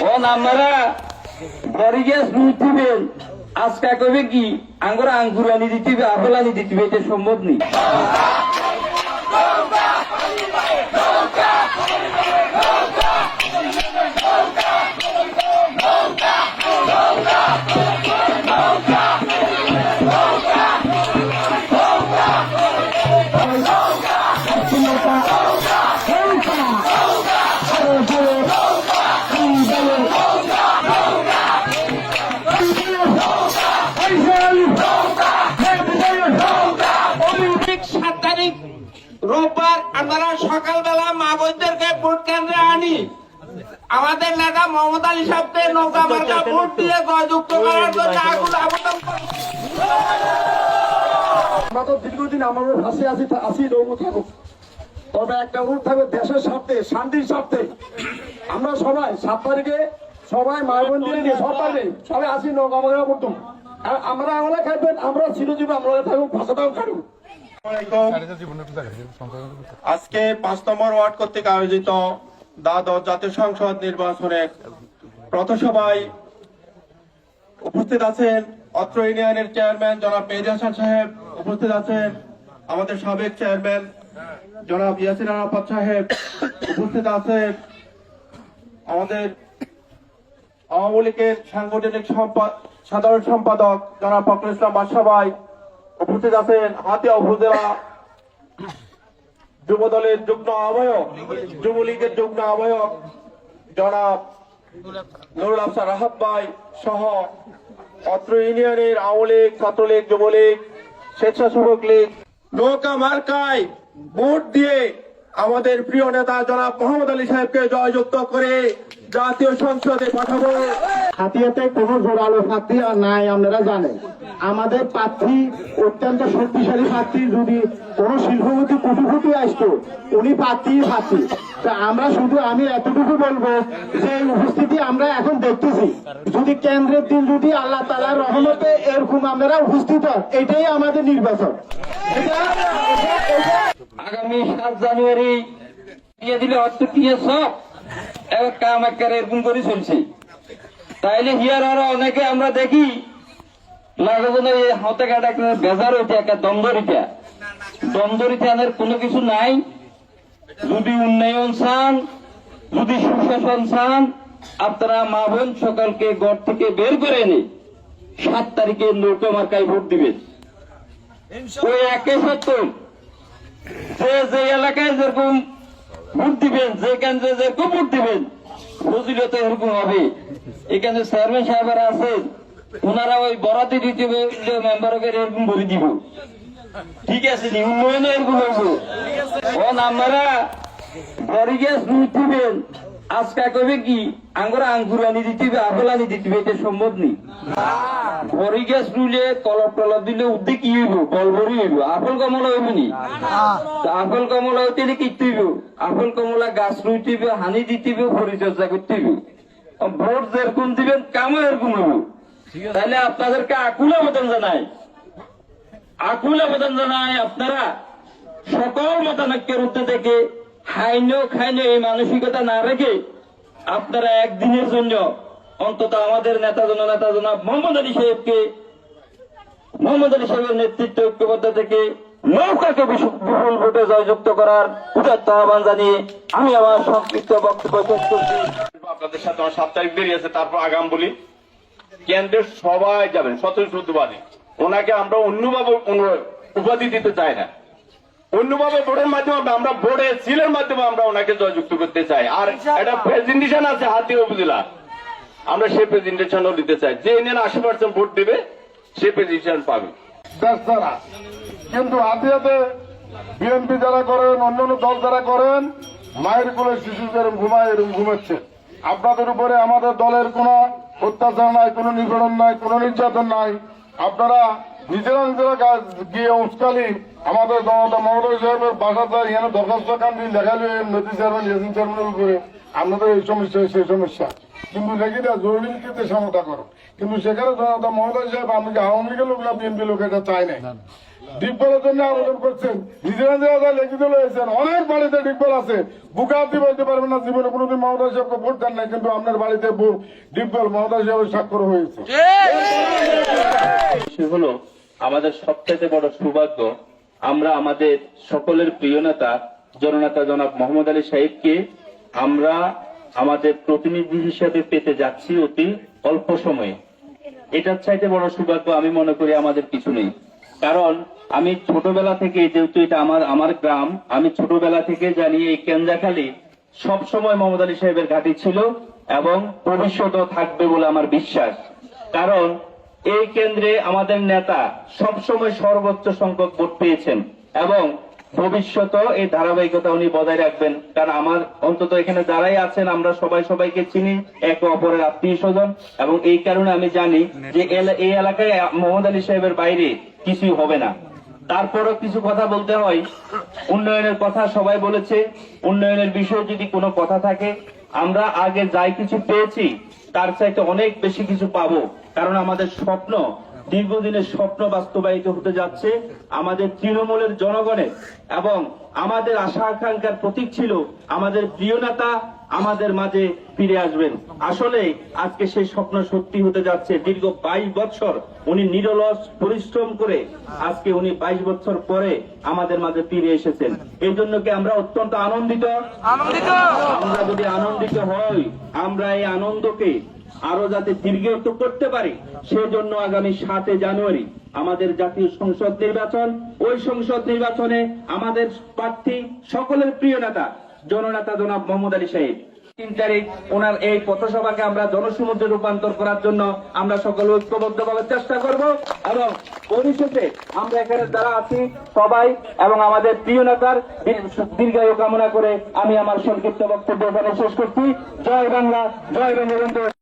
ও আমরা গ্যাস দিবেন। আজকা কবে কি? আঙ্গুর আঙ্গুর আনি দিতে আপেল আনি দিতে এটা সম্ভব নেই। রোববার আপনারা সকালবেলা মা বোনদেরকে ভোট কেন্দ্রে আনি। আমাদের নেতা মমতা আলী সাহেবকে নৌকা মার্কা ভোট দিয়ে জয়যুক্ত করার জন্য আগুন আবেদন আমরা তো দীর্ঘদিন আমাদের ভাসে আছি আসি নৌকো থাকুক। তবে একটা অনুরোধ থাকবে দেশের স্বার্থে, শান্তির স্বার্থে। আমরা সবাই সাত তারিখে সবাই মা বোনদের নিয়ে সব পারবে। সবাই আসি নৌকা আমাদের করতাম আর আমরা আমরা খাইবেন, আমরা চিরজীবী আমরা থাকুক ভাষাটাও খাটুক। আজকে পাঁচ নম্বর ওয়ার্ড কর্তৃক আয়োজিত দ্বাদশ জাতীয় সংসদ নির্বাচনের প্রথসভায় উপস্থিত আছেন অত্র ইউনিয়নের চেয়ারম্যান জনাব মেহেদি হাসান সাহেব, উপস্থিত আছেন আমাদের সাবেক চেয়ারম্যান জনাব ইয়াসির আরাফাত সাহেব, উপস্থিত আছেন আমাদের আওয়ামী লীগের সাংগঠনিক সাধারণ সম্পাদক জনাব ফখরুল ইসলাম বাদশা ভাই উপস্থিত আছেন হাতিয়া উপজেলা যুব দলের যুগ্ম আহ্বায়ক, যুবলীগের যুগ্ম আহ্বায়ক জনাব নুরুল আফসার রাহাত ভাই সহ অত্র ইউনিয়নের আওয়ামী লীগ, ছাত্রলীগ, যুবলীগ, স্বেচ্ছাসেবক লীগ, নৌকা মার্কায় ভোট দিয়ে আমাদের প্রিয় নেতা জনাব মোহাম্মদ আলী সাহেবকে জয়যুক্ত করে জাতীয় সংসদে পাঠাবো। হাতিয়াতে কোনো জোরালো প্রার্থী আর নাই, আপনারা জানেন। আমাদের প্রার্থী, অত্যন্ত শক্তিশালী প্রার্থী, যদি কোনো শিল্পপতি কুটিপুটি আসতো, উনি প্রার্থী প্রার্থী। তা আমরা শুধু, আমি এতটুকু বলব যে উপস্থিতি আমরা এখন দেখতেছি। যদি কেন্দ্রের দিন যদি আল্লাহ তালার রহমতে এরকম আপনারা উপস্থিত এটাই আমাদের নির্বাচন। আগামী সাত জানুয়ারি দিলে অর্থ দিয়ে সব। এবার কাম একারে এরকম করে চলছে। তাইলে হিয়ার আরও অনেকে আমরা দেখি লাগে এই হাতে কাটা একটা বেজার হইতে একটা দ্বন্দ্বরিতা দ্বন্দ্বরিতানের কোনো কিছু নাই। যদি উন্নয়ন চান যদি সুশাসন চান আপনারা মা বোন সকালকে ঘর থেকে বের করে এনে সাত তারিখে নৌকা মার্কায় ভোট দিবেন। ওই একে সত্য। যে যে এলাকায় যেরকম ভোট দিবেন যে কেন্দ্রে যেরকম ভোট দিবেন ফজিলত এরকম হবে। এখানে চেয়ারম্যান সাহেবেরা আছে ওনারা ওই বরাতে দিতে মেম্বারকে এরকম বলে দিব। ঠিক আছে নি উন্নয়নে এরকম হইব। ও আমরা বড়ি গ্যাস দিবেন। আজকা কবে কি আঙ্গুর আঙ্গুর আনি দিতে আনি দিতে এটা সম্ভব নেই। বড়ি গ্যাস রুলে কলপ টলপ দিলে উদ্যোগ কি হইব? বলবরি হইব। আপেল কমলা হইব নি? আপেল কমলা হইতে কি হইব? আপেল কমলা গাছ রুইতে হইবে হানি দিতে হইবে পরিচর্যা করতে হইবে ভোট যেরকম দিবেন কামও এরকম হইব। তাহলে আপনাদেরকে আকুল আবেদন জানাই। আকুল আবেদন জানাই আপনারা সকল মতানৈক্যের ঊর্ধ্বে থেকে হাইনো খাইনো এই মানসিকতা না রেখে আপনারা একদিনের জন্য অন্তত আমাদের নেতা জন নেতা জনাব মোহাম্মদ আলী সাহেবকে, মোহাম্মদ আলী সাহেবের নেতৃত্ব ঐক্যবদ্ধ থেকে নৌকাকে বিপুল ভোটে জয়যুক্ত করার উদাত্ত আহ্বান জানিয়ে আমি আমার সংক্ষিপ্ত বক্তব্য শেষ করছি। আপনাদের সাথে আমার সাত তারিখ দেরি আছে, তারপর আগাম বলি। কেন্দ্রের সবাই যাবেন স্বতঃস্ফূর্তবাদী ওনাকে আমরা অন্যভাবে উপাধি দিতে চাই না। অন্যভাবে ভোটের মাধ্যমে আমরা- ভোটে সিলের মাধ্যমে আমরা ওনাকে জয়যুক্ত করতে চাই। আর একটা প্রেজেন্টেশন আছে হাতি উপজেলা। আমরা সেই প্রেজেন্টেশনও দিতে চাই। যে ইউনিয়ন আশি পার্সেন্ট ভোট দেবে সে প্রেজেন্টেশন পাবে। যারা কিন্তু হাতিয়াতে বিএনপি যারা করেন অন্যান্য দল যারা করেন মায়ের কোলে শিশু যেরকম ঘুমায় এরকম ঘুমাচ্ছে। আপনাদের উপরে আমাদের দলের কোনো অত্যাচার নাই কোনো নিপীড়ন নাই কোনো নির্যাতন নাই। আপনারা নিজেরা নিজেরা গিয়ে উস্কালি আমাদের জনতা মহোদয় সাহেবের বাসাতে এখানে দরখাস্ত কান্দি দেখালি নদী চেয়ারম্যান ইয়াসিন চেয়ারম্যানের উপরে আপনাদের এই সমস্যা, সেই সমস্যা। কিন্তু না, জরুরি ভিত্তিতে সমাধা করো। কিন্তু সেখানে জনতা মহোদয় সাহেব, আমি আওয়ামী লীগের লোক না বিএনপি লোক, এটা চাই নাই। জন্য আবেদন করছেন। নিজেরা লিখিত লয়েছেন অনেক বাড়িতে আছে। বলতে পারবেন না, জীবনে মমতা সাহেবকে ভোট দেন কিন্তু আপনার বাড়িতে মমতা সাহেবের স্বাক্ষর হয়েছে। হলো আমাদের সবচেয়ে বড় সৌভাগ্য, আমরা আমাদের সকলের প্রিয় নেতা, জননেতা জনাব মোহাম্মদ আলী সাহেবকে আমরা আমাদের প্রতিনিধি হিসেবে পেতে যাচ্ছি অতি অল্প সময়ে। এটার চাইতে বড় সৌভাগ্য আমি মনে করি আমাদের কিছু নেই। কারণ আমি ছোটবেলা থেকে যেহেতু এটা আমার আমার গ্রাম, আমি ছোটবেলা থেকে জানি এই কেন্দ্রাখালী সব সময় মোহাম্মদ আলী সাহেবের ঘাঁটি ছিল এবং ভবিষ্যতেও থাকবে বলে আমার বিশ্বাস। কারণ এই কেন্দ্রে আমাদের নেতা সবসময় সর্বোচ্চ সংখ্যক ভোট পেয়েছেন এবং ভবিষ্যতেও এই ধারাবাহিকতা উনি বজায় রাখবেন। কারণ আমার অন্তত এখানে যারাই আছেন, আমরা সবাই সবাইকে চিনি, একে অপরের আত্মীয় স্বজন, এবং এই কারণে আমি জানি যে এই এলাকায় মোহাম্মদ আলী সাহেবের বাইরে কিছুই হবে না। তারপরও কিছু কথা বলতে হয়। উন্নয়নের কথা সবাই বলেছে। উন্নয়নের বিষয়ে যদি কোনো কথা থাকে, আমরা আগে যাই কিছু পেয়েছি, তার চাইতে অনেক বেশি কিছু পাবো। কারণ আমাদের স্বপ্ন দীর্ঘদিনের স্বপ্ন বাস্তবায়িত হতে যাচ্ছে আমাদের তৃণমূলের জনগণের এবং আমাদের আশা আকাঙ্ক্ষার প্রতীক ছিল আমাদের প্রিয় নেতা আমাদের মাঝে ফিরে আসবেন। আসলে আজকে সেই স্বপ্ন সত্যি হতে যাচ্ছে। দীর্ঘ বাইশ বছর উনি নিরলস পরিশ্রম করে আজকে উনি বাইশ বছর পরে আমাদের মাঝে ফিরে এসেছেন। এই জন্য কি আমরা অত্যন্ত আনন্দিত? আনন্দিত! আমরা যদি আনন্দিত হই আমরা এই আনন্দকে আরও যাতে দীর্ঘায়িত করতে পারি, সেজন্য আগামী সাতই জানুয়ারি আমাদের জাতীয় সংসদ নির্বাচন, ওই সংসদ নির্বাচনে আমাদের প্রার্থী সকলের প্রিয় নেতা, জননেতা জনাব মোহাম্মদ আলী সাহেব। তিন তারিখ ওনার এই পথসভাকে আমরা জনসমুদ্রে রূপান্তর করার জন্য আমরা সকলে ঐক্যবদ্ধভাবে চেষ্টা করব এবং পরিশেষে আমরা এখানে যারা আছি সবাই এবং আমাদের প্রিয় নেতার দীর্ঘায়ু কামনা করে আমি আমার সংক্ষিপ্ত বক্তব্য এখানে শেষ করছি। জয় বাংলা, জয় বঙ্গবন্ধু।